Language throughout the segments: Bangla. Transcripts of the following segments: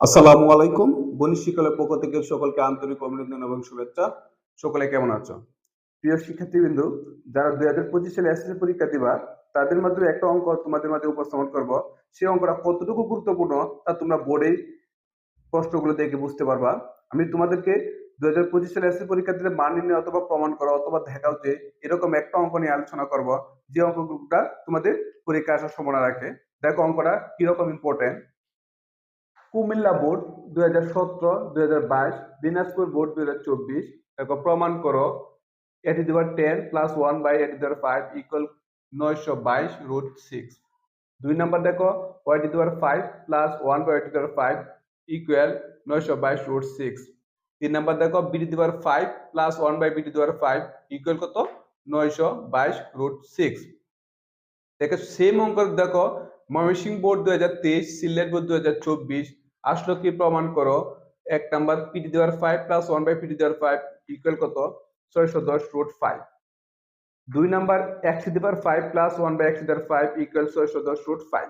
আসসালামু আলাইকুম। শিকলের পক্ষ থেকে সকলকে আন্তরিক অভিনন্দন এবং শুভেচ্ছা। সকলে কেমন আছো? প্রিয় শিক্ষার্থীবৃন্দ, যারা দুই হাজার পঁচিশ সালে এসএসসি পরীক্ষা দিবা, তাদের মাধ্যমে একটা অঙ্ক তোমাদের মাঝে উপস্থাপন করব। সেই অঙ্কটা কতটুকু গুরুত্বপূর্ণ তা তোমরা বোর্ডে প্রশ্নগুলো দেখে বুঝতে পারবা। আমি তোমাদেরকে দুই হাজার পঁচিশ সালে এসএসসি পরীক্ষা দিলে মান নির্ণয় অথবা প্রমাণ করো অথবা দেখাও যে এরকম একটা অঙ্ক নিয়ে আলোচনা করব। যে অঙ্কগুলোটা তোমাদের পরীক্ষা আসার সম্ভাবনা রাখে। দেখো অঙ্কটা কীরকম ইম্পর্টেন্ট কুমিল্লা বোর্ড দুই হাজার সতেরো, দুই হাজার বাইশ, দিনাজপুর বোর্ড দুই হাজার চব্বিশ দেখো প্রমাণ করো এটি দেওয়ার টেন প্লাস ওয়ান বাই এটি দেওয়ার ফাইভ ইকুয়াল নয়শো বাইশ রুট সিক্স দুই নাম্বার দেখো ওয়াইটি দেওয়ার five plus one by Y T দেওয়ার ফাইভ ইকুয়াল নয়শো বাইশ রুট সিক্স তিন নাম্বার দেখো বিটি দেওয়ার ফাইভ প্লাস ওয়ান বাই বিটি দেওয়ার ফাইভ ইকুয়াল কত? নয়শো বাইশ রুট সিক্স দেখো সেম অঙ্ক দেখো, ময়মনসিংহ বোর্ড দুই হাজার তেইশ, সিলেট বোর্ড দুই হাজার চব্বিশ আসলো কি প্রমাণ করো? এক নাম্বার পিটি দেওয়ার five plus one by P T দেওয়ার ফাইভ ইকুয়াল কত? ছয়শো দশ রুট ফাইভ দুই নাম্বার একশো দেওয়ার ফাইভ প্লাস ওয়ান বাই একশো দেওয়ার ফাইভ ইকুয়াল ছয়শো দশ রুট ফাইভ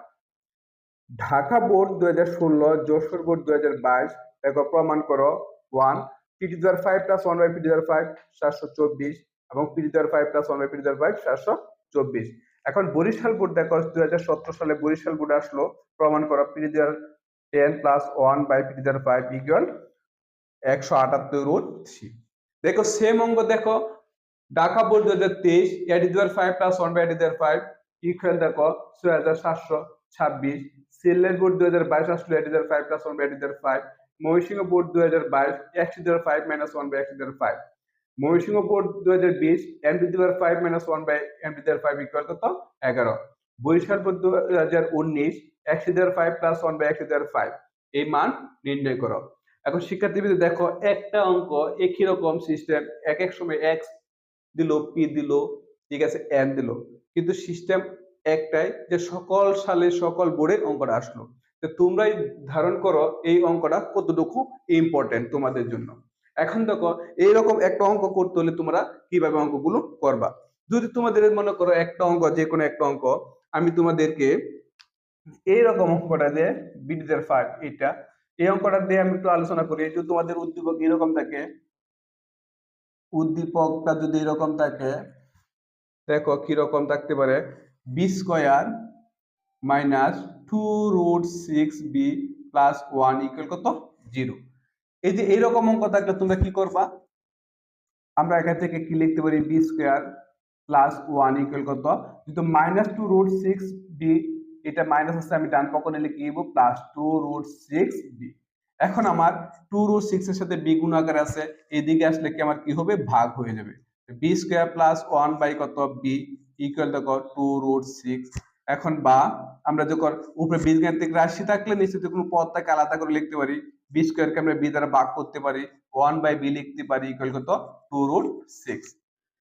ঢাকা বোর্ড দুই হাজার ষোলো, যশোর বোর্ড দুই হাজার বাইশ, দেখো প্রমাণ করো। ওয়ান পিটি দেওয়ার five plus one by P T দেওয়ার ফাইভ সাতশো চব্বিশ এবং পিটি দেওয়ার five plus one by P T দেওয়ার ফাইভ সাতশো চব্বিশ। এখন বরিশাল বোর্ড দেখো, দুই হাজার সতেরো সালে বরিশাল বোর্ড আসলো। প্রমাণ করো পিটি দেওয়ার ten plus one by P T দেওয়ার ফাইভ ইকুয়াল একশো আটাত্তর রুট থ্রি। দেখো সেম অঙ্ক দেখো ঢাকা বোর্ড দু হাজার তেইশ দেওয়ার five plus one by A D দেওয়ার ফাইভ ইকুয়াল দেখো, ছয় হাজার সাতশো ছাব্বিশ সিলেট বোর্ড দু হাজার বাইশ আসলো দেওয়ার five plus one by A D দেওয়ার ফাইভ ময়মনসিংহ বোর্ড দু হাজার বাইশ একশো ফাইভ মাইনাস ওয়ান বাই একশো দেওয়ার ফাইভ ময়মনসিংহ বোর্ড দু হাজার বিশ এমডি দেওয়ার five minus one by M D দেওয়ার ফাইভ ইকুয়াল কত? এগারো। বরিশাল বোর্ড দু হাজার উনিশ একশো দেওয়ার ফাইভ প্লাস ওয়ান বাই একশো দেওয়ার ফাইভ এই মান নির্ণয় করো। এখন শিক্ষার্থীদের দেখো, একটা অঙ্ক একই রকম সিস্টেম এক এক সময় এক্স দিল পি দিল, ঠিক আছে এন দিল। কিন্তু সিস্টেম একটাই যে সকল সালে সকল বোর্ডের অঙ্কটা আসলো। তো তোমরাই ধারণ করো এই অঙ্কটা কতটুকু ইম্পর্টেন্ট তোমাদের জন্য। এখন দেখো, এইরকম একটা অঙ্ক করতে হলে তোমরা কীভাবে অঙ্কগুলো করবা? যদি তোমাদের মনে করো একটা অঙ্ক যে কোনো একটা অঙ্ক, আমি তোমাদেরকে এইরকম অঙ্কটা যে বিডিদের ফাইভ এটা এই অঙ্কটা দিয়ে আমি একটু আলোচনা করি। যদি তোমাদের উদ্দীপক এরকম থাকে, উদ্দীপকটা যদি এরকম থাকে, দেখো কীরকম থাকতে পারে। B square minus two root six B plus one equal কত? জিরো এই যে এইরকম অঙ্ক থাকলে তোমরা কি করবা? আমরা এখান থেকে কি লিখতে পারি? B square plus one equal কত? যেহেতু minus two root six B এটা মাইনাস আছে আমি ডান পক্ষে লিখে দিব plus two root six B এখন আমার টু রুট সিক্স এর সাথে বি গুণ আকার আছে, এদিকে আসলে কি আমার কি হবে? ভাগ হয়ে যাবে। B square plus one by কত? বি ইকুয়াল দেখো টু রুট সিক্স এখন বা আমরা যখন উপরে বীজগাণিতিক রাশি থাকলে নিশ্চিত কোনো পদটাকে আলাদা করে লিখতে পারি। বি স্কোয়ারকে আমরা বি দ্বারা ভাগ করতে পারি। ওয়ান বাই বি লিখতে পারি ইকুয়াল কত? টু রুট সিক্স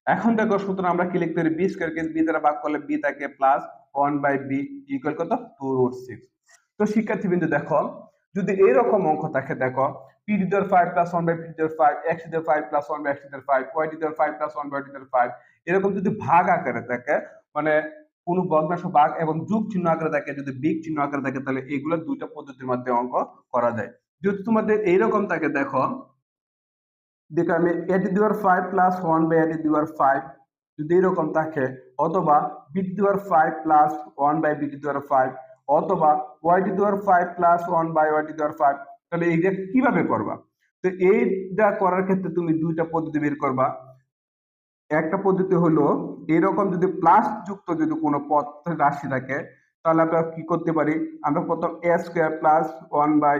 এখন দেখো সুতরাং আমরা কি লিখতে পারি? বি স্কোয়ারকে বি দ্বারা ভাগ করলে বি থাকে plus one by B equal কত? টু রুট সিক্স তো শিক্ষার্থীবৃন্দ, দেখো, যদি এইরকম অঙ্ক থাকে, দেখো পি টু দেওয়ার five plus one by P two five X two five plus one by X two five Y two five plus one by two five এরকম যদি ভাগ আকারে থাকে মানে কোন ভগ্নাংশ ভাগ এবং যুগ চিহ্ন আকারে থাকে, যদি বিগ চিহ্ন আকারে থাকে, তাহলে এগুলো দুইটা পদ্ধতির মধ্যে অঙ্ক করা যায়। যদি তোমাদের এইরকম থাকে, দেখো দেখো আমি এটি power five plus one by এটি দেওয়ার ফাইভ যদি এরকম থাকে, অথবা বিটি দেওয়ার ফাইভ প্লাস ওয়ান বাই বিটি দেওয়ার ফাইভ অথবা ওয়াই ওয়াইটি দেওয়ার five plus one by Y T দেওয়ার ফাইভ তাহলে এইটা কীভাবে করবা? তো এইটা করার ক্ষেত্রে তুমি দুইটা পদ্ধতি বের করবা। একটা পদ্ধতি হলো, এরকম যদি প্লাস যুক্ত যদি কোনো পদ রাশি থাকে, তাহলে আমরা কি করতে পারি? আমরা প্রথম A square plus one by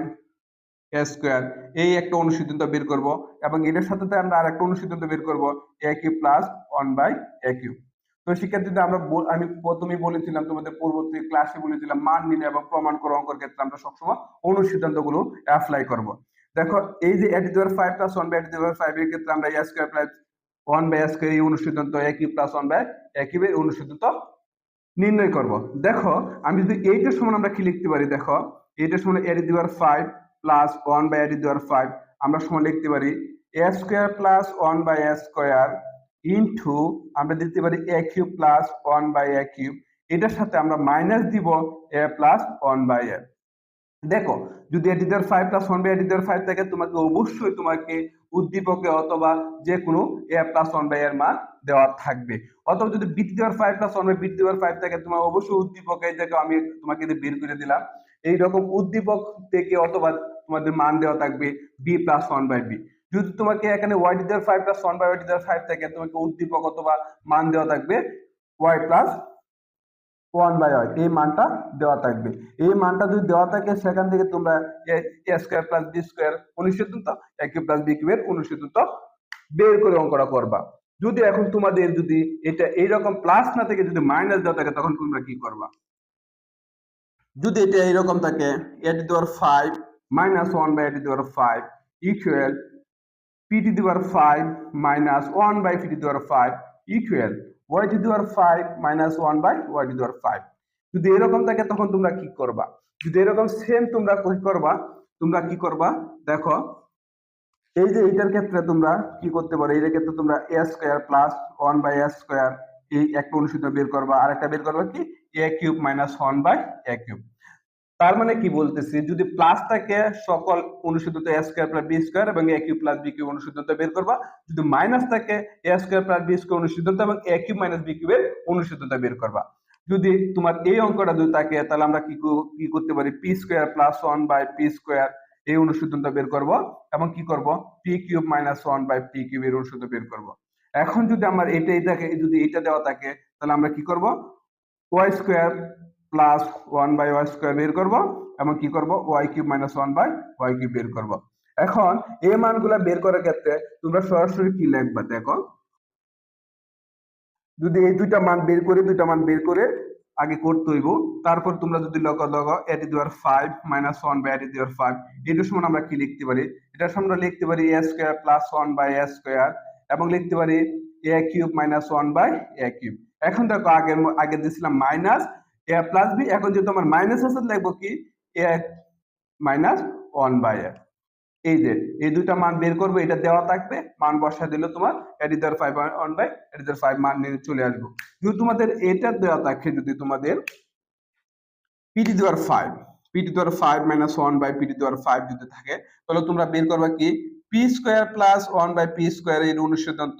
square এই একটা অনুসিদ্ধান্ত বের করব এবং এটার সাথে আমরা আর একটা অনুসিদ্ধান্ত বের করব A Q plus one by A Q তো শিক্ষার্থীদের আমরা আমি প্রথমেই বলেছিলাম, তোমাদের পূর্ববর্তী ক্লাসে বলেছিলাম, মান নিলে এবং প্রমাণ করো অঙ্কের ক্ষেত্রে আমরা সবসময় অনুসিদ্ধান্তগুলো অ্যাপ্লাই করব। দেখো, এই যে এটি power five plus one by এটি দেওয়ার ফাইভ এর ক্ষেত্রে আমরা A square plus one by square এই অনুসিদ্ধান্ত A Q plus one by A এর অনুসিদ্ধান্ত নির্ণয় করব। দেখো, আমি যদি এইটার সমান আমরা কি লিখতে পারি? দেখো, এইটার সমান এটি power five plus one by এটি দেওয়ার ফাইভ আমরা সমান লিখতে পারি a square plus one by a square into আমরা দিতে পারি a cube plus one by a cube এটার সাথে আমরা মাইনাস দিব a plus one by a দেখো, যদি এটি power five plus one by এটি দেওয়ার ফাইভ থাকে, তোমাকে অবশ্যই তোমাকে উদ্দীপকে অথবা যে কোনো এ প্লাস ওয়ান বাই এর মান দেওয়া থাকবে। অথবা যদি বিটি দেওয়ার ফাইভ প্লাস ওয়ান বাই বিটি দেওয়ার ফাইভ থাকে, তোমার অবশ্যই উদ্দীপকে দেখো আমি তোমাকে বের করে দিলাম। এইরকম উদ্দীপক থেকে অথবা তোমাদের মান দেওয়া থাকবে b plus one by b যদি তোমাকে এখানে y the power five plus one by y the power five থাকে তোমাকে উদ্দীপক অথবা মান দেওয়া থাকবে y plus one by y এই মানটা দেওয়া থাকবে। এই মানটা যদি দেওয়া থাকে, সেখান থেকে তোমরা a square plus b square অনুসিদ্ধান্ত এ কিউ প্লাস বি কিউবের অনুসিদ্ধান্ত বের করে অঙ্কটা করবা। যদি এখন তোমাদের যদি এটা এইরকম প্লাস না থেকে, যদি মাইনাস দেওয়া থাকে, তখন তোমরা কি করবা? যদি এটা এইরকম থাকে এ এটি power five minus one by এটি power five equal p to power five minus one by p to power five equal y to power five minus one by y to power five যদি এরকম থাকে, তখন তোমরা কি করবা? যদি এরকম সেম তোমরা কি করবা? তোমরা কি করবা? দেখো, এই যে এইটার ক্ষেত্রে তোমরা কি করতে পারো? এইটার ক্ষেত্রে তোমরা a square plus one by a square এই একটা অনুসূত্র বের করবা আর একটা বের করবা কি? A cube minus one by a cube. তার মানে কি বলতেছি? যদি প্লাস থাকে, সকল অনুসূত্রিত a square plus b square এবং a cube plus b cube অনুসূত্রিত বের করবা। যদি মাইনাস থাকে a square plus b square অনুসূত্রিত এবং এ কিউব মাইনাস বি কিউবের অনুসূত্রিত বের করবা। যদি তোমার এই অঙ্কটা যদি থাকে, তাহলে আমরা কি কো- করতে পারি? P square plus one by p square এই অনুসূত্রটা বের করব এবং কি করব? P cube minus one by p cube এর অনুসূত্র বের করব। এখন যদি আমার এটা এটাকে, যদি এটা দেওয়া থাকে, তাহলে আমরা কি করব? Y square plus one by y square বের করব এবং কি করব? Y cube minus one by y cube বের করব। এখন এই মানগুলা বের করার ক্ষেত্রে তোমরা সরাসরি কি লিখবা দেখো? যদি এই দুইটা মান বের করে, দুইটা মান বের করে আগে করতে হইব, তারপর তোমরা যদি লগ লগ এটি power five minus one by এটি দেওয়ার ফাইভ এটার সমান আমরা কি লিখতে পারি? এটার সমান আমরা লিখতে পারি a square plus one by a square এবং লিখতে পারি a cube minus one by a cube এখন দেখো আগের ম- আগে দিয়েছিলাম মাইনাস এ প্লাস বি এখন যেহেতু আমার মাইনাস আছে লিখব কি? A minus one by a এই যে, এই দুইটা মান বের করব, এটা দেওয়া থাকবে, মান বসা দিলে তোমার এটি দেওয়ার ফাইভ ওয়ান বাই এটি দেওয়ার ফাইভ মান নিয়ে চলে আসব। যদি তোমাদের এটা দেওয়া থাকে, যদি তোমাদের p to power five p to power five minus one by p to power five যদি থাকে, তাহলে তোমরা বের করবা কি? P square plus one by p square এর অনুসিদ্ধান্ত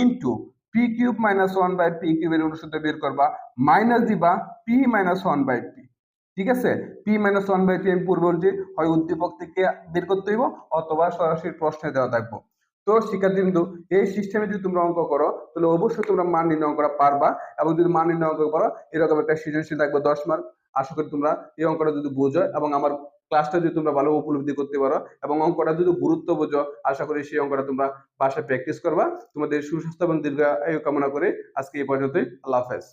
into p cube minus one by p cube এর অনুসিদ্ধান্ত বের করবা মাইনাস দিবা p minus one by p ঠিক আছে? P minus one by p আমি পূর্বে বলছি হয় উদ্দীপক থেকে বের করতে হইব অথবা সরাসরি প্রশ্নে দেওয়া থাকব। তো শিক্ষার্থী বিন্দু এই সিস্টেমে যদি তোমরা অঙ্ক করো, তাহলে অবশ্যই তোমরা মান নির্ণয় করা পারবা এবং যদি মান নির্ণয় অঙ্ক করো, এরকম একটা সৃজনশীল থাকবে দশ মার্ক আশা করি তোমরা এই অঙ্কটা যদি বোঝো এবং আমার ক্লাসটা যদি তোমরা ভালো উপলব্ধি করতে পারো এবং অঙ্কটা যদি গুরুত্ব বোঝো, আশা করি সেই অঙ্কটা তোমরা বাসায় প্র্যাকটিস করবা। তোমাদের সুস্বাস্থ্য এবং দীর্ঘ কামনা করে আজকে এই পর্যন্তই। আল্লাহ হাফেজ।